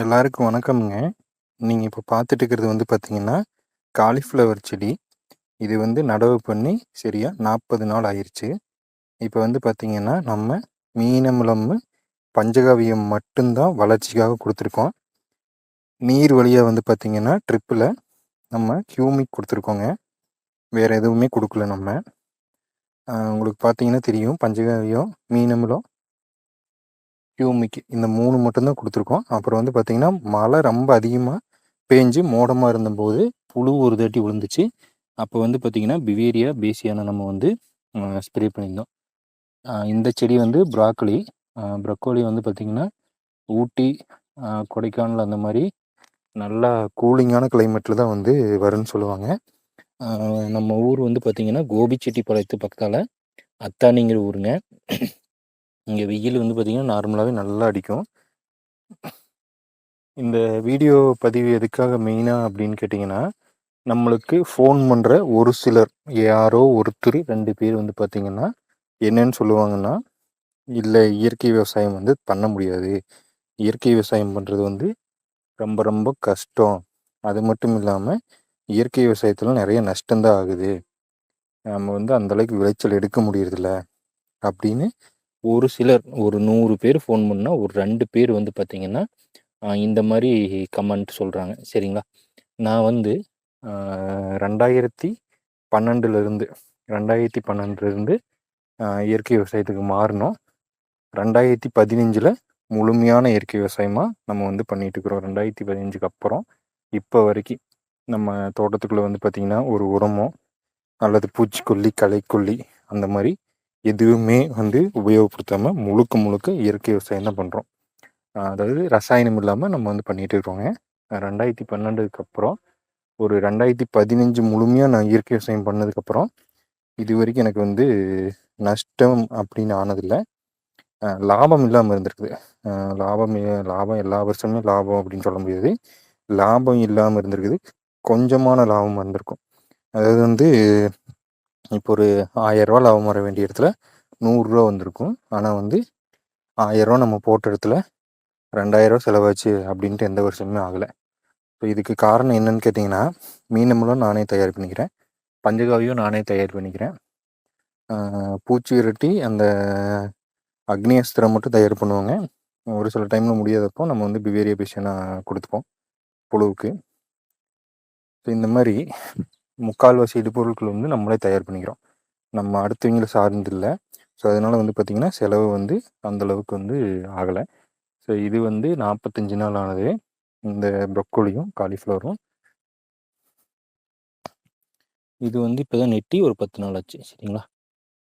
எல்லாருக்கும் வணக்கம்ங்க. நீங்கள் இப்போ பார்த்துட்டு இருக்கிறது வந்து பார்த்தீங்கன்னா, காலிஃப்ளவர் செடி. இது வந்து நடவு பண்ணி சரியாக நாற்பது நாள் ஆயிடுச்சு இப்போ வந்து பார்த்தீங்கன்னா, நம்ம மீனமுலம் பஞ்சகவியம் மட்டும்தான் வளர்ச்சிக்காக கொடுத்துருக்கோம் நீர் வழியாக வந்து பார்த்தீங்கன்னா, ட்ரிப்பில் நம்ம ஹியூமிக் கொடுத்துருக்கோங்க வேறு எதுவுமே கொடுக்கல நம்ம. உங்களுக்கு பார்த்தீங்கன்னா தெரியும். பஞ்சகவியம், மீனமுலம் ஹியூமிக் இந்த மூணு மட்டும்தான் கொடுத்துருக்கோம் அப்புறம் வந்து பார்த்திங்கன்னா மழை ரொம்ப அதிகமாக பேஞ்சு மோடமாக இருந்தபோது புழு ஒரு தாட்டி விழுந்துச்சு. அப்போ வந்து பார்த்தீங்கன்னா, பிவேரியா பேசியான நம்ம வந்து ஸ்ப்ரே பண்ணியிருந்தோம். இந்த செடி வந்து ப்ராக்கோலி. ப்ரக்கோலி வந்து பார்த்திங்கன்னா ஊட்டி, கொடைக்கானல் அந்த மாதிரி நல்லா கூலிங்கான கிளைமேட்டில் தான் வந்து வரும்னு சொல்லுவாங்க. நம்ம ஊர் வந்து பார்த்திங்கன்னா கோபிச்செட்டிப்பாளையத்து பக்கத்தால் அத்தானிங்கிற ஊருங்க. இங்கே வெயில் வந்து பார்த்திங்கன்னா நார்மலாகவே நல்லா அடிக்கும். இந்த வீடியோ பதிவு எதுக்காக மெயினாக அப்படின்னு கேட்டிங்கன்னா, நம்மளுக்கு ஃபோன் பண்ணுற ஒரு சிலர், யாரோ ஒருத்தர் ரெண்டு பேர் வந்து பார்த்திங்கன்னா என்னன்னு சொல்லுவாங்கன்னா, இல்லை இயற்கை விவசாயம் வந்து பண்ண முடியாது. இயற்கை விவசாயம் பண்ணுறது வந்து ரொம்ப ரொம்ப கஷ்டம். அது மட்டும் இல்லாமல் இயற்கை விவசாயத்தில் நிறைய நஷ்டம் தான் ஆகுது. நம்ம வந்து அந்த அளவுக்கு விளைச்சல் எடுக்க முடியறதில்ல." அப்படின்னு ஒரு சிலர் ஒரு நூறு பேர் ஃபோன் பண்ணால் ஒரு ரெண்டு பேர் வந்து பார்த்திங்கன்னா இந்த மாதிரி கமெண்ட் சொல்கிறாங்க சரிங்களா? நான் வந்து ரெண்டாயிரத்தி பன்னெண்டுலேருந்து ரெண்டாயிரத்தி பன்னெண்டுலேருந்து இயற்கை விவசாயத்துக்கு மாறணும் ரெண்டாயிரத்தி பதினஞ்சில் முழுமையான இயற்கை விவசாயமாக நம்ம வந்து பண்ணிகிட்ருக்குறோம் ரெண்டாயிரத்தி பதினஞ்சுக்கு அப்புறம் இப்போ வரைக்கும் நம்ம தோட்டத்துக்குள்ளே வந்து பார்த்திங்கன்னா ஒரு உரமோ அல்லது பூச்சிக்கொல்லி, களைக்கொல்லி அந்த மாதிரி எதுவுமே வந்து உபயோகப்படுத்தாம முழுக்க முழுக்க இயற்கை விவசாயம் தான் பண்றோம். அதாவது ரசாயனம் இல்லாம நம்ம வந்து பண்ணிட்டு இருக்கோங்க. 2012க்கு அப்புறம் ஒரு 2015 முழுமையா நான் இயற்கை விவசாயம் பண்ணதுக்கப்புறம், இதுவரைக்கும் எனக்கு வந்து நஷ்டம் அப்படின்னு ஆனதில்ல. லாபம் இல்லாமல் இருந்திருக்குது. லாபம் லாபம் எல்லா வருஷமுமே லாபம் அப்படின்னு சொல்ல முடியாது. லாபம் இல்லாமல் இருந்திருக்குது. கொஞ்சமான லாபம் வந்திருக்கும். அதாவது வந்து இப்போ ஒரு ரூ. 1000 லாபம் வர வேண்டிய இடத்துல நூறுரூவா வந்திருக்கும். ஆனால் வந்து ஆயிரரூவா நம்ம போட்ட இடத்துல ரெண்டாயிரரூவா செலவாச்சு அப்படின்ட்டு எந்த வருஷமுமே ஆகலை ஸோ இதுக்கு காரணம் என்னன்னு கேட்டிங்கன்னா, மீனமெல்லாம் நானே தயார் பண்ணிக்கிறேன். பஞ்சகாவியும் நானே தயார் பண்ணிக்கிறேன். பூச்சி விரட்டி அந்த அக்னி அஸ்திரம் மட்டும் தயார் பண்ணுவாங்க ஒரு சில டைமில் முடியாதப்போ நம்ம வந்து பிவேரியா பேஷனாக கொடுத்துப்போம் புழுவுக்கு. ஸோ இந்த மாதிரி முக்கால்வாசி இடுபொருட்கள் வந்து நம்மளே தயார் பண்ணிக்கிறோம். நம்ம அடுத்தவங்களை சார்ந்து இல்லை ஸோ அதனால் வந்து பார்த்திங்கன்னா செலவு வந்து அந்த அளவுக்கு வந்து ஆகலை ஸோ இது வந்து 45 நாள் ஆனது. இந்த ப்ரொக்கோலியும், காலிஃப்ளவரும். இது வந்து இப்போ தான் நெட்டி ஒரு 10 நாள் ஆச்சு. சரிங்களா?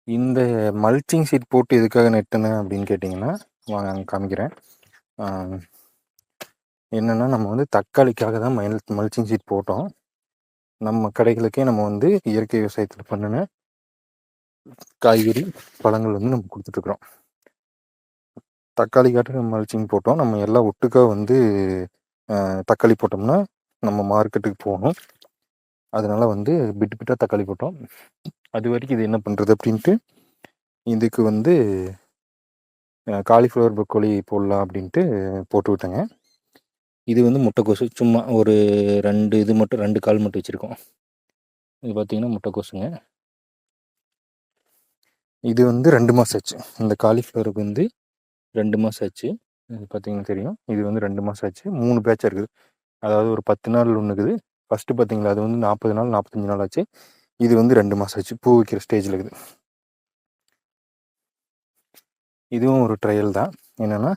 இந்த மல்ச்சிங் சீட் போட்டு எதுக்காக நெட்டினேன் அப்படின்னு கேட்டிங்கன்னா, வாங்க காமிக்கிறேன். என்னென்னா நம்ம வந்து தக்காளிக்காக தான் மல் மல்ச்சிங் சீட் போட்டோம். நம்ம கடைகளுக்கே நம்ம வந்து இயற்கை விவசாயத்தில் பண்ணுன காய்கறி, பழங்கள் வந்து நம்ம கொடுத்துட்ருக்குறோம் தக்காளி தக்காளிக்காக மல்ச்சிங் போட்டோம். நம்ம எல்லாம் ஒட்டுக்காக வந்து தக்காளி போட்டோம்னா, நம்ம மார்க்கெட்டுக்கு போகணும் அதனால வந்து பிட்டு பிட்டாக தக்காளி போட்டோம். அது வரைக்கும் இது என்ன பண்ணுறது அப்படின்ட்டு, இதுக்கு வந்து காலிஃப்ளவர், ப்ரொக்கோலி போடலாம் அப்படின்ட்டு போட்டு விட்டேங்க. இது வந்து முட்டைக்கோசு. சும்மா ஒரு ரெண்டு இது மட்டும் ரெண்டு கால் மட்டும் வச்சுருக்கோம் இது பார்த்தீங்கன்னா முட்டைக்கோசுங்க. இது வந்து ரெண்டு மாதம் ஆச்சு. இந்த காலிஃப்ளவருக்கு வந்து ரெண்டு மாதம் ஆச்சு. இது பார்த்தீங்கன்னா தெரியும். இது வந்து ரெண்டு மாதம் ஆச்சு. மூணு பேட்சாக இருக்குது. அதாவது ஒரு 10 நாள் ஒன்றுக்குது இருக்குது. ஃபர்ஸ்ட்டு பார்த்தீங்களா, அது வந்து 40 நாள், 45 நாள் ஆச்சு. இது வந்து ரெண்டு மாதம் ஆச்சு. பூ வைக்கிற ஸ்டேஜில் இருக்குது. இதுவும் ஒரு ட்ரையல் தான். என்னென்னா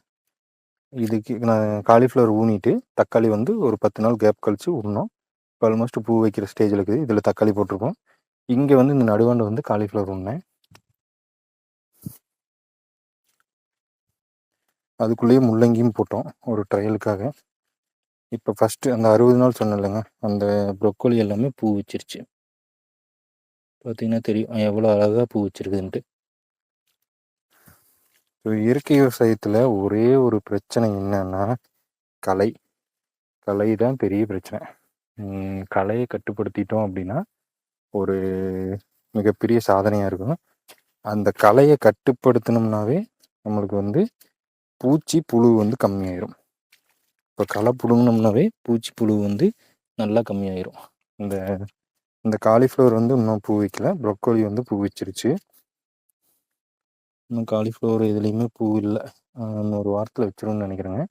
இதுக்கு நான் காலிஃப்ளவர் ஊனிட்டு, தக்காளி வந்து ஒரு 10 நாள் கேப் கழித்து ஊனோம். இப்போ ஆல்மோஸ்ட் பூ வைக்கிற ஸ்டேஜில் இருக்குது. இதில் தக்காளி போட்டிருக்கோம். இங்கே வந்து இந்த நடுவாண்டு வந்து காலிஃப்ளவர் ஊன்னேன் அதுக்குள்ளேயே முள்ளங்கியும் போட்டோம். ஒரு ட்ரையலுக்காக. இப்போ ஃபஸ்ட்டு அந்த 60 நாள் சொன்னேன்லங்க, அந்த ப்ரொக்கோலி எல்லாமே பூ வச்சிருச்சு. பார்த்தீங்கன்னா தெரியும். எவ்வளோ அழகாக பூ வச்சிருக்குதுன்ட்டு. ஸோ இயற்கை விவசாயத்தில் ஒரே ஒரு பிரச்சனை என்னன்னா, கலை கலை தான் பெரிய பிரச்சனை. கலையை கட்டுப்படுத்திட்டோம் அப்படின்னா, ஒரு மிகப்பெரிய சாதனையாக இருக்கும். அந்த கலையை கட்டுப்படுத்தினோம்னாவே நம்மளுக்கு வந்து பூச்சி, புழு வந்து கம்மியாயிரும். இப்போ களை புழுங்கினோம்னாவே பூச்சி புழு வந்து நல்லா கம்மியாயிரும் இந்த இந்த காலிஃப்ளவர் வந்து இன்னும் பூ வைக்கல ப்ரொக்கோலி வந்து பூ வச்சிருச்சு இன்னும் காலிஃப்ளவர் இதுலேயுமே பூ இல்லை. ஒரு வாரத்தில் வச்சிரும்னு நினைக்கிறேங்க.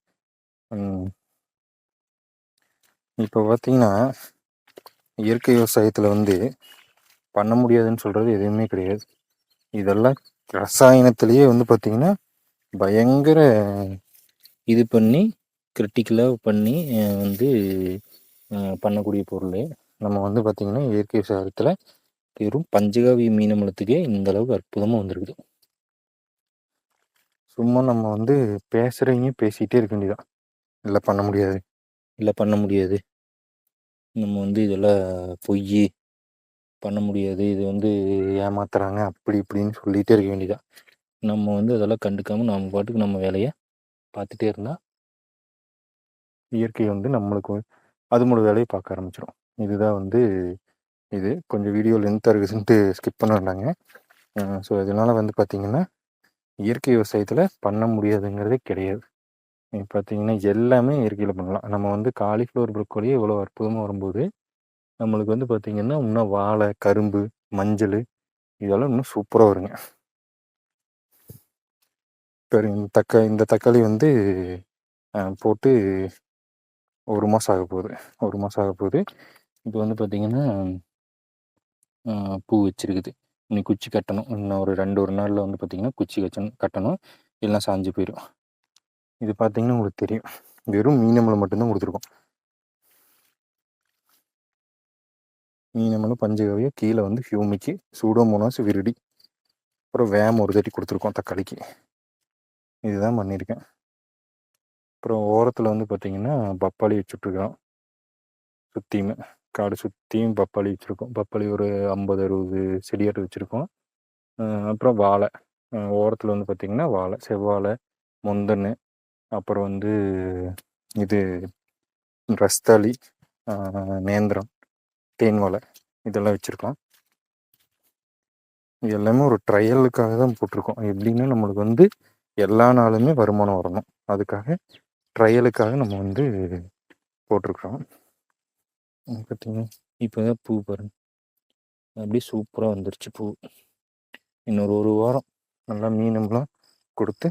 இப்போ பார்த்தீங்கன்னா இயற்கை விவசாயத்தில் வந்து பண்ண முடியாதுன்னு சொல்கிறது எதுவுமே கிடையாது. இதெல்லாம் ரசாயனத்திலேயே வந்து பார்த்திங்கன்னா பயங்கர இது பண்ணி கிரிட்டிக்கலாக பண்ணி வந்து பண்ணக்கூடிய பொருள். நம்ம வந்து பார்த்திங்கன்னா இயற்கை விவசாயத்தில் வெறும் பஞ்சகாவிய மீனமலத்துக்கே இந்த அளவுக்கு அற்புதமாக வந்திருக்குது. சும்மா நம்ம வந்து பேசுகிறவங்க பேசிகிட்டே இருக்க வேண்டியதான் இல்லை பண்ண முடியாது. இல்லை பண்ண முடியாது. நம்ம வந்து இதெல்லாம் பொய் பண்ண முடியாது. இது வந்து ஏமாத்துறாங்க. அப்படி இப்படின்னு சொல்லிகிட்டே இருக்க வேண்டியதான் நம்ம வந்து அதெல்லாம் கண்டுக்காமல் நம்ம பாட்டுக்கு நம்ம வேலையை பார்த்துட்டே இருந்தால் இயற்கை வந்து நம்மளுக்கு அது வேலையை பார்க்க ஆரம்பிச்சிடும் இதுதான் வந்து இது. கொஞ்சம் வீடியோ லென்த்தாக இருக்குதுன்ட்டு ஸ்கிப் பண்ண வேண்டாங்க. ஸோ இதனால் வந்து பார்த்திங்கன்னா இயற்கை விவசாயத்தில் பண்ண முடியாதுங்கிறதே கிடையாது. பார்த்தீங்கன்னா எல்லாமே இயற்கையில் பண்ணலாம். நம்ம வந்து காலிஃப்ளவர் ப்ரொக்கோலியே இவ்வளோ அற்புதமாக வரும்போது நம்மளுக்கு வந்து பார்த்திங்கன்னா இன்னும் வாழை கரும்பு மஞ்சள் இதெல்லாம் இன்னும் சூப்பராக வருங்க. இப்போ இந்த தக்கா இந்த தக்காளி வந்து போட்டு ஒரு மாதம் ஆக போகுது. ஒரு மாதம் ஆக போகுது. இப்போ வந்து பார்த்திங்கன்னா பூ வச்சிருக்குது. இன்னைக்கு குச்சி கட்டணும். இன்னும் ஒரு ரெண்டு ஒரு நாளில் வந்து பார்த்திங்கன்னா குச்சி கட்டணும் கட்டணும். இல்லைனா சாஞ்சு போயிடும் இது பார்த்தீங்கன்னா உங்களுக்கு தெரியும். வெறும் மீனமலை மட்டும்தான் கொடுத்துருக்கோம். மீனமனு பஞ்சகவியம் கீழே வந்து ஹியூமிக்கு சூடோமோனாஸ் விருடி அப்புறம் வேம் ஒரு தட்டி கொடுத்துருக்கோம் தக்காளிக்கு. இதுதான் பண்ணியிருக்கேன். அப்புறம் ஓரத்தில் வந்து பார்த்திங்கன்னா பப்பாளி வச்சுட்ருக்கோம் சுற்றியுமே காடு சுற்றியும் பப்பாளி வச்சுருக்கோம். பப்பாளி ஒரு ஐம்பது அறுபது செடியாட்டு வச்சுருக்கோம். அப்புறம் வாழை. ஓரத்தில் வந்து பார்த்திங்கன்னா வாழை செவ்வாழை முந்தன்னு அப்புறம் வந்து இது ரஸ்தாளி நேந்திரம் தேன் வாழை இதெல்லாம் வச்சுருக்கோம். இது எல்லாமே ஒரு ட்ரையலுக்காக தான் போட்டிருக்கோம். எப்படின்னா நம்மளுக்கு வந்து எல்லா நாளுமே வருமானம் வரணும். அதுக்காக ட்ரையலுக்காக நம்ம வந்து போட்டிருக்கிறோம். பார்த்தீங்கன்னா இப்போ தான் பூ பாருங்க. அப்படியே சூப்பராக வந்துருச்சு பூ. இன்னொரு ஒரு வாரம் நல்லா மீனம்லாம் கொடுத்து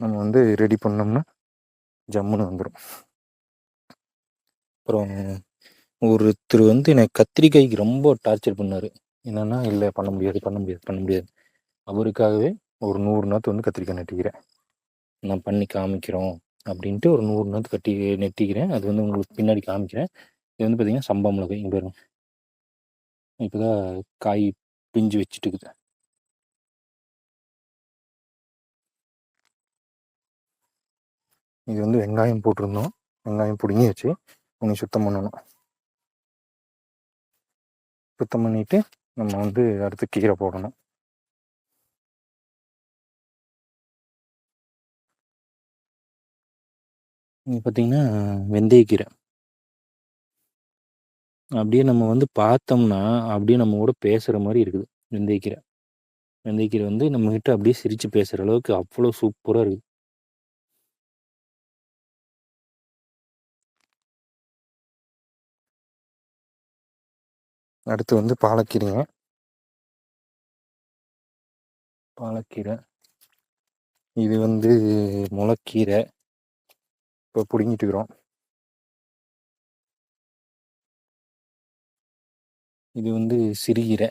நம்ம வந்து ரெடி பண்ணோம்னா ஜம்முன்னு வந்துடும் அப்புறம் ஒருத்தர் வந்து எனக்கு கத்திரிக்காய்க்கு ரொம்ப டார்ச்சர் பண்ணார். என்னென்னா இல்லை பண்ண முடியாது பண்ண முடியாது பண்ண முடியாது. அவருக்காகவே ஒரு நூறு நாற்று வந்து கத்திரிக்காய் நட்டிக்கிறேன். நான் பண்ணி காமிக்கிறோம் அப்படின்ட்டு ஒரு நூறு நாற்று கட்டி நெட்டிக்கிறேன். அது வந்து உங்களுக்கு பின்னாடி காமிக்கிறேன். இது வந்து பார்த்திங்கன்னா சம்பா மிளகாய் இங்கே பாருங்க. இப்போ தான் காய் பிஞ்சு வச்சுட்டு இருக்குது இது வந்து வெங்காயம் போட்டிருந்தோம். வெங்காயம் பிடுங்கி வச்சு உனி சுத்தம் பண்ணணும். சுத்தம் பண்ணிவிட்டு நம்ம வந்து அடுத்து கீரை போடணும். இங்கே பார்த்தீங்கன்னா வெந்தயக்கீரை. அப்படியே நம்ம வந்து பார்த்தோம்னா அப்படியே நம்ம கூட பேசுகிற மாதிரி இருக்குது. வெந்தயக்கீரை. வெந்தயக்கீரை வந்து நம்மக்கிட்ட அப்படியே சிரித்து பேசுகிற அளவுக்கு அவ்வளோ சூப்பராக இருக்குது. அடுத்து வந்து பாலக்கீரைங்க. பாலக்கீரை. இது வந்து முளைக்கீரை. இப்போ பிடுங்கிட்டு இது வந்து சிறுகீரை.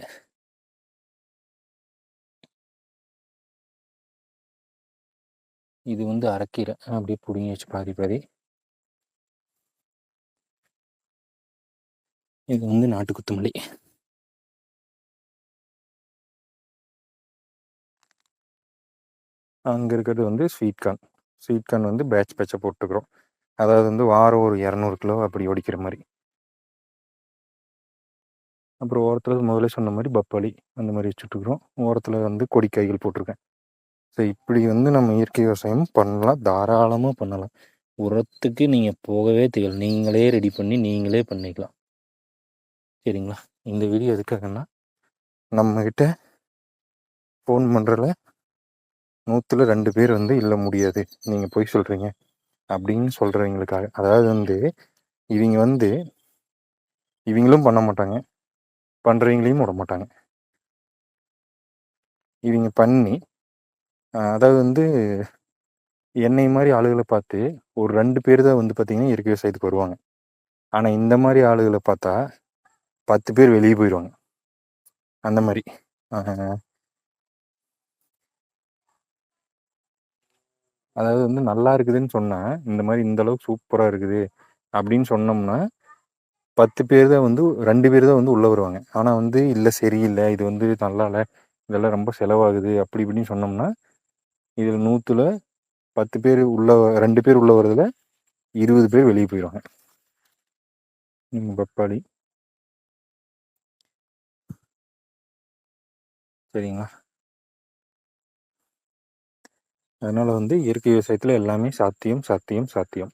இது வந்து அரைக்கீரை. அப்படியே பிடுங்கி வச்சு பாதி பாதி. இது வந்து நாட்டு குத்துமல்லி. அங்கே இருக்கிறது வந்து ஸ்வீட் கார்ன் ஸ்வீட் கார்ன் வந்து பேட்ச் பேட்சை போட்டுக்கிறோம். அதாவது வந்து வாரம் ஒரு இரநூறு கிலோ அப்படி ஒடிக்கிற மாதிரி. அப்புறம் ஓரத்தில் முதல்ல சொன்ன மாதிரி பப்பாளி அந்த மாதிரி வச்சுட்டுருக்குறோம் ஓரத்தில் வந்து கொடிக்காய்கள் போட்டிருக்கேன். ஸோ இப்படி வந்து நம்ம இயற்கை விவசாயம் பண்ணலாம். தாராளமாக பண்ணலாம். உரத்துக்கு நீங்கள் போகவே தேவை நீங்களே ரெடி பண்ணி நீங்களே பண்ணிக்கலாம். சரிங்களா? இந்த வீடியோ எதுக்காகன்னா நம்மக்கிட்ட ஃபோன் பண்ணுறல நூற்றில் ரெண்டு பேர் வந்து இல்லை முடியாது. நீங்கள் போய் சொல்கிறீங்க அப்படின்னு சொல்கிறவங்களுக்காக அதாவது வந்து இவங்க வந்து இவங்களும் பண்ண மாட்டாங்க. பண்ணுறவங்களையும் விட மாட்டாங்க. இவங்க பண்ணி அதாவது வந்து என்னை மாதிரி ஆளுகளை பார்த்து ஒரு ரெண்டு பேர் தான் வந்து பார்த்தீங்கன்னா இயற்கை விவசாயத்துக்கு வருவாங்க. ஆனால் இந்த மாதிரி ஆளுகளை பார்த்தா பத்து பேர் வெளியே போயிடுவாங்க அந்த மாதிரி. அதாவது வந்து நல்லா இருக்குதுன்னு சொன்னால் இந்த மாதிரி இந்த அளவுக்கு சூப்பராக இருக்குது அப்படின்னு சொன்னோம்னா பத்து பேர் தான் வந்து ரெண்டு பேர் தான் வந்து உள்ளே வருவாங்க. ஆனால் வந்து இல்லை சரியில்லை. இது வந்து நல்லா இல்லை இதெல்லாம் ரொம்ப செலவாகுது. அப்படி இப்படின்னு சொன்னோம்னா இதில் நூற்றுல பத்து பேர் உள்ள ரெண்டு பேர் உள்ள வரதுல இருபது பேர் வெளியே போயிடுவாங்க பப்பாளி. சரிங்களா? அதனால் வந்து இயற்கை விவசாயத்தில் எல்லாமே சாத்தியம் சாத்தியம் சாத்தியம்.